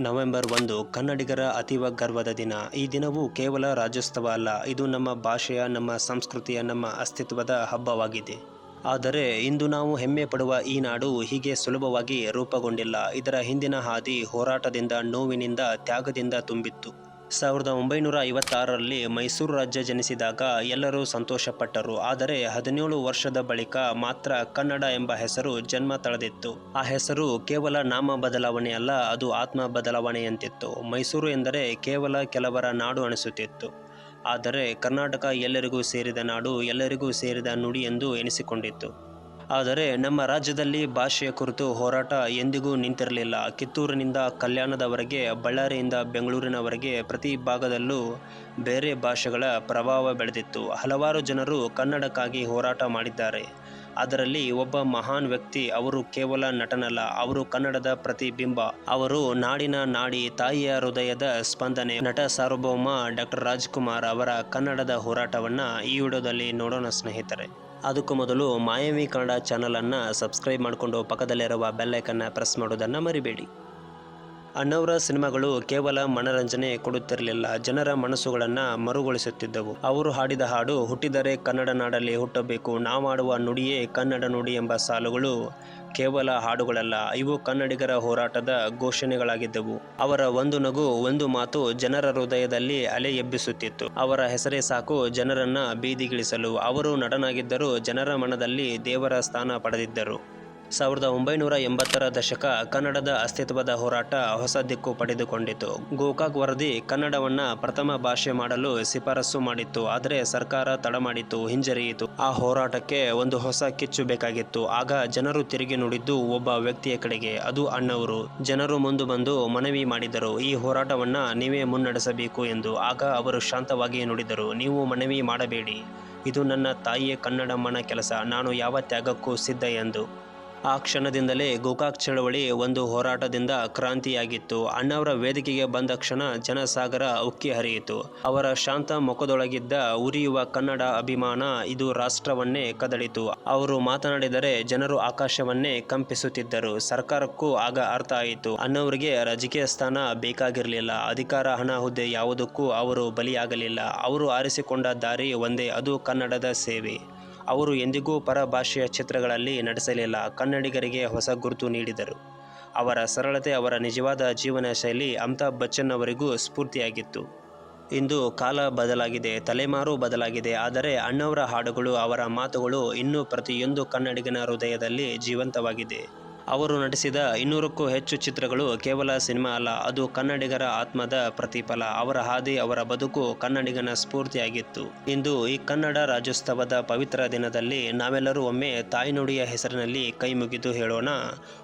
November ಒಂದು, ಕನ್ನಡಿಗರ ಅತೀವ ಗರ್ವದ ದಿನ. ಈ ದಿನವು ಕೇವಲ ರಾಜ್ಯೋತ್ಸವ ಅಲ್ಲ, ಇದು ನಮ್ಮ ಭಾಷೆಯ, ನಮ್ಮ ಸಂಸ್ಕೃತಿಯ, ನಮ್ಮ ಅಸ್ತಿತ್ವದ ಹಬ್ಬವಾಗಿದೆ. ಆದರೆ, ಇಂದು ನಾವು ಹೆಮ್ಮೆ ಪಡುವ ಈ ನಾಡು ಹೀಗೆ ಸುಲಭವಾಗಿ ರೂಪುಗೊಂಡಿಲ್ಲ. ಇದರ ಹಿಂದಿನ ಹಾದಿ ಹೋರಾಟದಿಂದ, ನೋವಿನಿಂದ, ತ್ಯಾಗದಿಂದ ತುಂಬಿತ್ತು. ಸಾವಿರದ ಒಂಬೈನೂರ ಐವತ್ತಾರರಲ್ಲಿ ಮೈಸೂರು ರಾಜ್ಯ ಜನಿಸಿದಾಗ ಎಲ್ಲರೂ ಸಂತೋಷಪಟ್ಟರು. ಆದರೆ ಹದಿನೇಳು ವರ್ಷದ ಬಳಿಕ ಮಾತ್ರ ಕನ್ನಡ ಎಂಬ ಹೆಸರು ಜನ್ಮ ತಳೆದಿತ್ತು. ಆ ಹೆಸರು ಕೇವಲ ನಾಮ ಬದಲಾವಣೆಯಲ್ಲ ಅದು ಆತ್ಮ ಬದಲಾವಣೆಯಂತಿತ್ತು. ಮೈಸೂರು ಎಂದರೆ ಕೇವಲ ಕೆಲವರ ನಾಡು ಅನಿಸುತ್ತಿತ್ತು. ಆದರೆ ಕರ್ನಾಟಕ ಎಲ್ಲರಿಗೂ ಸೇರಿದ ನಾಡು ಎಲ್ಲರಿಗೂ ಸೇರಿದ ನುಡಿ ಎಂದು ಎನಿಸಿಕೊಂಡಿತ್ತು. ಆದರೆ ನಮ್ಮ ರಾಜ್ಯದಲ್ಲಿ ಭಾಷೆಯ ಕುರಿತು ಹೋರಾಟ ಎಂದಿಗೂ ನಿಂತಿರಲಿಲ್ಲ. ಕಿತ್ತೂರಿನಿಂದ ಕಲ್ಯಾಣದವರೆಗೆ, ಬಳ್ಳಾರಿಯಿಂದ ಬೆಂಗಳೂರಿನವರೆಗೆ ಪ್ರತಿ ಭಾಗದಲ್ಲೂ ಬೇರೆ ಭಾಷೆಗಳ ಪ್ರಭಾವ ಬೆಳೆದಿತ್ತು. ಹಲವಾರು ಜನರು ಕನ್ನಡಕ್ಕಾಗಿ ಹೋರಾಟ ಮಾಡಿದ್ದಾರೆ. ಅದರಲ್ಲಿ ಒಬ್ಬ ಮಹಾನ್ ವ್ಯಕ್ತಿ, ಅವರು ಕೇವಲ ನಟನಲ್ಲ, ಅವರು ಕನ್ನಡದ ಪ್ರತಿಬಿಂಬ. ಅವರು ನಾಡಿನ ನಾಡಿ, ತಾಯಿಯ ಹೃದಯದ ಸ್ಪಂದನೆ. ನಟ ಸಾರ್ವಭೌಮ ಡಾಕ್ಟರ್ ರಾಜ್ಕುಮಾರ್ ಅವರ ಕನ್ನಡದ ಹೋರಾಟವನ್ನು ಈ ವಿಡಿಯೋದಲ್ಲಿ ನೋಡೋಣ ಸ್ನೇಹಿತರೆ. ಅದಕ್ಕೂ ಮೊದಲು ಮಾಯಾವಿ ಕನ್ನಡ ಚಾನಲನ್ನು ಸಬ್ಸ್ಕ್ರೈಬ್ ಮಾಡಿಕೊಂಡು ಪಕ್ಕದಲ್ಲಿರುವ ಬೆಲ್ಲೈಕನ್ನ ಪ್ರೆಸ್ ಮಾಡೋದನ್ನು ಮರಿಬೇಡಿ. ಅಣ್ಣವರ ಸಿನಿಮಾಗಳು ಕೇವಲ ಮನರಂಜನೆ ಕೊಡುತ್ತಿರಲಿಲ್ಲ. ಜನರ ಮನಸ್ಸುಗಳನ್ನು ಮರುಗೊಳಿಸುತ್ತಿದ್ದವು. ಅವರು ಹಾಡಿದ ಹಾಡು, ಹುಟ್ಟಿದರೆ ಕನ್ನಡ ನಾಡಲ್ಲಿ ಹುಟ್ಟಬೇಕು. ನಾವಾಡುವ ನುಡಿಯೇ ಕನ್ನಡ ನುಡಿ ಎಂಬ ಸಾಲುಗಳು ಕೇವಲ ಹಾಡುಗಳಲ್ಲ, ಇವು ಕನ್ನಡಿಗರ ಹೋರಾಟದ ಘೋಷಣೆಗಳಾಗಿದ್ದವು. ಅವರ ಒಂದು ನಗು, ಒಂದು ಮಾತು ಜನರ ಹೃದಯದಲ್ಲಿ ಅಲೆ ಎಬ್ಬಿಸುತ್ತಿತ್ತು. ಅವರ ಹೆಸರೇ ಸಾಕು ಜನರನ್ನ ಬೀದಿಗಿಳಿಸಲು. ಅವರು ನಟನಾಗಿದ್ದರೂ ಜನರ ಮನದಲ್ಲಿ ದೇವರ ಸ್ಥಾನ ಪಡೆದಿದ್ದರು. ಸಾವಿರದ ಒಂಬೈನೂರ ಎಂಬತ್ತರ ದಶಕ ಕನ್ನಡದ ಅಸ್ತಿತ್ವದ ಹೋರಾಟ ಹೊಸ ದಿಕ್ಕು ಪಡೆದುಕೊಂಡಿತು. ಗೋಕಾಕ್ ವರದಿ ಕನ್ನಡವನ್ನ ಪ್ರಥಮ ಭಾಷೆ ಮಾಡಲು ಶಿಫಾರಸು ಮಾಡಿತ್ತು. ಆದರೆ ಸರ್ಕಾರ ತಡ ಮಾಡಿತು ಹಿಂಜರಿಯಿತು. ಆ ಹೋರಾಟಕ್ಕೆ ಒಂದು ಹೊಸ ಕಿಚ್ಚು ಬೇಕಾಗಿತ್ತು. ಆಗ ಜನರು ತಿರುಗಿ ನೋಡಿದ್ದು ಒಬ್ಬ ವ್ಯಕ್ತಿಯ ಕಡೆಗೆ. ಅದು ಅಣ್ಣವರು. ಜನರು ಮುಂದೆ ಬಂದು ಮನವಿ ಮಾಡಿದರು. ಈ ಹೋರಾಟವನ್ನ ನೀವೇ ಮುನ್ನಡೆಸಬೇಕು ಎಂದು. ಆಗ ಅವರು ಶಾಂತವಾಗಿ ನುಡಿದರು. ನೀವು ಮನವಿ ಮಾಡಬೇಡಿ. ಇದು ನನ್ನ ತಾಯಿಯ ಕನ್ನಡಮ್ಮನ ಕೆಲಸ. ನಾನು ಯಾವ ತ್ಯಾಗಕ್ಕೂ ಸಿದ್ಧ ಎಂದು. ಆ ಕ್ಷಣದಿಂದಲೇ ಗೋಕಾಕ್ ಚಳವಳಿ ಒಂದು ಹೋರಾಟದಿಂದ ಕ್ರಾಂತಿಯಾಗಿತ್ತು. ಅಣ್ಣವರ ವೇದಿಕೆಗೆ ಬಂದ ಕ್ಷಣ ಜನಸಾಗರ ಉಕ್ಕಿ ಹರಿಯಿತು. ಅವರ ಶಾಂತ ಮುಖದೊಳಗಿದ್ದ ಉರಿಯುವ ಕನ್ನಡ ಅಭಿಮಾನ ಇದು ರಾಷ್ಟ್ರವನ್ನೇ ಕದಳಿತು. ಅವರು ಮಾತನಾಡಿದರೆ ಜನರು ಆಕಾಶವನ್ನೇ ಕಂಪಿಸುತ್ತಿದ್ದರು. ಸರ್ಕಾರಕ್ಕೂ ಆಗ ಅರ್ಥ ಆಯಿತು. ಅಣ್ಣವರಿಗೆ ರಾಜಕೀಯ ಸ್ಥಾನ ಬೇಕಾಗಿರಲಿಲ್ಲ. ಅಧಿಕಾರ, ಹಣ, ಹುದ್ದೆ ಯಾವುದಕ್ಕೂ ಅವರು ಬಲಿಯಾಗಲಿಲ್ಲ. ಅವರು ಆರಿಸಿಕೊಂಡ ದಾರಿ ಒಂದೇ. ಅದು ಕನ್ನಡದ ಸೇವೆ. ಅವರು ಎಂದಿಗೂ ಪರಭಾಷೆಯ ಚಿತ್ರಗಳಲ್ಲಿ ನಟಿಸಲಿಲ್ಲ ಕನ್ನಡಿಗರಿಗೆ ಹೊಸ ಗುರುತು ನೀಡಿದರು. ಅವರ ಸರಳತೆ, ಅವರ ನಿಜವಾದ ಜೀವನ ಶೈಲಿ ಅಮಿತಾಬ್ ಬಚ್ಚನ್ ಅವರಿಗೂ ಸ್ಫೂರ್ತಿಯಾಗಿತ್ತು. ಇಂದು ಕಾಲ ಬದಲಾಗಿದೆ, ತಲೆಮಾರು ಬದಲಾಗಿದೆ. ಆದರೆ ಅಣ್ಣವರ ಹಾಡುಗಳು, ಅವರ ಮಾತುಗಳು ಇನ್ನೂ ಪ್ರತಿಯೊಂದು ಕನ್ನಡಿಗನ ಹೃದಯದಲ್ಲಿ ಜೀವಂತವಾಗಿದೆ. ಅವರು ನಟಿಸಿದ ಇನ್ನೂರಕ್ಕೂ ಹೆಚ್ಚು ಚಿತ್ರಗಳು ಕೇವಲ ಸಿನಿಮಾ ಅಲ್ಲ, ಅದು ಕನ್ನಡಿಗರ ಆತ್ಮದ ಪ್ರತಿಫಲ. ಅವರ ಹಾದಿ, ಅವರ ಬದುಕು ಕನ್ನಡಿಗನ ಸ್ಫೂರ್ತಿಯಾಗಿತ್ತು. ಇಂದು ಈ ಕನ್ನಡ ರಾಜ್ಯೋತ್ಸವದ ಪವಿತ್ರ ದಿನದಲ್ಲಿ ನಾವೆಲ್ಲರೂ ಒಮ್ಮೆ ತಾಯ್ನುಡಿಯ ಹೆಸರಿನಲ್ಲಿ ಕೈ ಮುಗಿದು ಹೇಳೋಣ.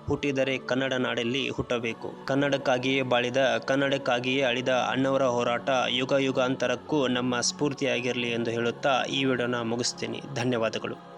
ಹುಟ್ಟಿದರೆ ಕನ್ನಡ ನಾಡಲ್ಲಿ ಹುಟ್ಟಬೇಕು. ಕನ್ನಡಕ್ಕಾಗಿಯೇ ಬಾಳಿದ, ಕನ್ನಡಕ್ಕಾಗಿಯೇ ಅಳಿದ ಅಣ್ಣವರ ಹೋರಾಟ ಯುಗ ಯುಗಾಂತರಕ್ಕೂ ನಮ್ಮ ಸ್ಫೂರ್ತಿಯಾಗಿರಲಿ ಎಂದು ಹೇಳುತ್ತಾ ಈ ವಿಡಿಯೋನ ಮುಗಿಸ್ತೀನಿ. ಧನ್ಯವಾದಗಳು.